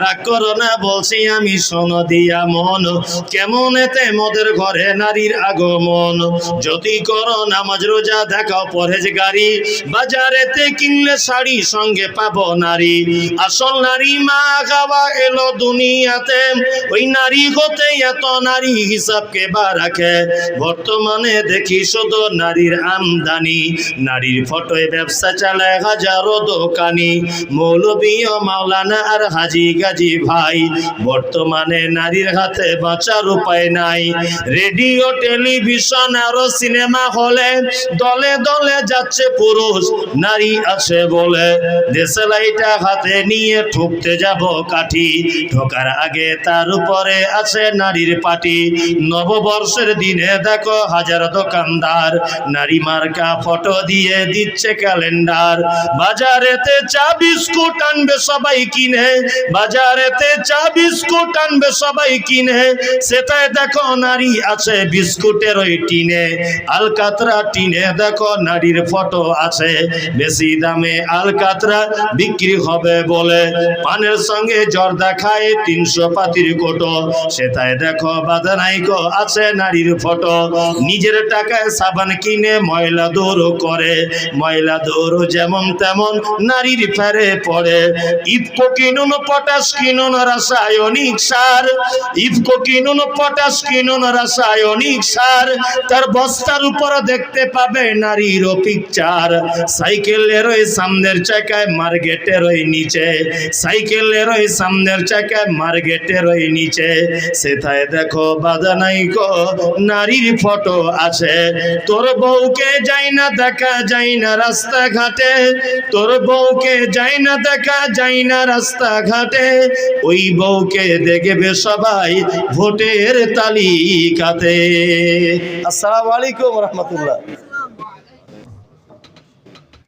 রাগ করো না বলছি আমি শোনো দিয়া মন। কেমন এতে মদের ঘরে নারীর আগমন? যদি করো নামাজ, রোজা দেখাও পরেজ গাড়ি বাজারেতে কিনলে শাড়ি, সঙ্গে পাবো নারী। আসল নারী মা গাওয়া এলো দুনিয়াতে। ওই নারী হতে এত নারী হিসাবকে বা রাখে। বর্তমানে দেখি শুধু নারীর আমদানি। নারীর ফটোয় ব্যবসা চালায় হাজারো দোকানি। মৌলবী ও মাওলানা আর হাজি গাজী ভাই, বর্তমানে নারীর হাতে বাঁচার উপায় নাই। রেডিও, টেলিভিশন আরও সিনেমা হলে দলে দলে যাচ্ছে পুরুষ, নারী আছে বলে। দেশলাইটা হাতে নিয়ে ঠুকতে যাব কাঠি ঠোকার আগে তার উপরে আছে নারীর পাটি। নববর্ষের দিনে দেখো হাজার দোকানদার, নারী মার্কা ফটো দিয়ে দিচ্ছে ক্যালেন্ডার। বাজারেতে চা, বিস্কুট আনবে সবাই কিনে বাজারেতে চা বিস্কুট আনবে, সবাই কিনে। সেটাই দেখো নারী আছে, বিস্কুটের ওই টিনে। আলকাতরা টিনে দেখো নারীর ফটো আছে। বেশি দামে আলকাতরা বিক্রি হবে বলে। পানের সঙ্গে জর্দা খায় তিনশো পাতির কোটো। সেটাই দেখো বাদানাইকো আছে নারীর ফটো। নিজের টাকায় সাবান কিনে ময়লা দৌড় করে। ময়লা দৌড় যেমন তেমন নারীর ফেরে পড়ে। ইফকো কিনুন পটাশ কিনুন রাসায়নিক সার? ইফকো কিনুন পটাশ কিনুন রাসায়নিক সার? তার বস্তার উপর দেখতে পাবে নারীর পিকচার সাইকেলের ওই সামনের চাকায় মার্কেটের ওই নিচে। সাইকেলের ওই সামনের চাকায় মার্কেটের ওই নিচে। সেথায় দেখো বাধা নাই গো, নারীর ফটো আছে। তোর বউকে যাই না, দেখা যাই না রাস্তাঘাটে। তোর বউকে যাই না, দেখা যাই না রাস্তাঘাটে। ওই বউকে দেখবে সবাই ভোটের তালিকাতে। আসসালামু আলাইকুম রহমতুল্লাহ।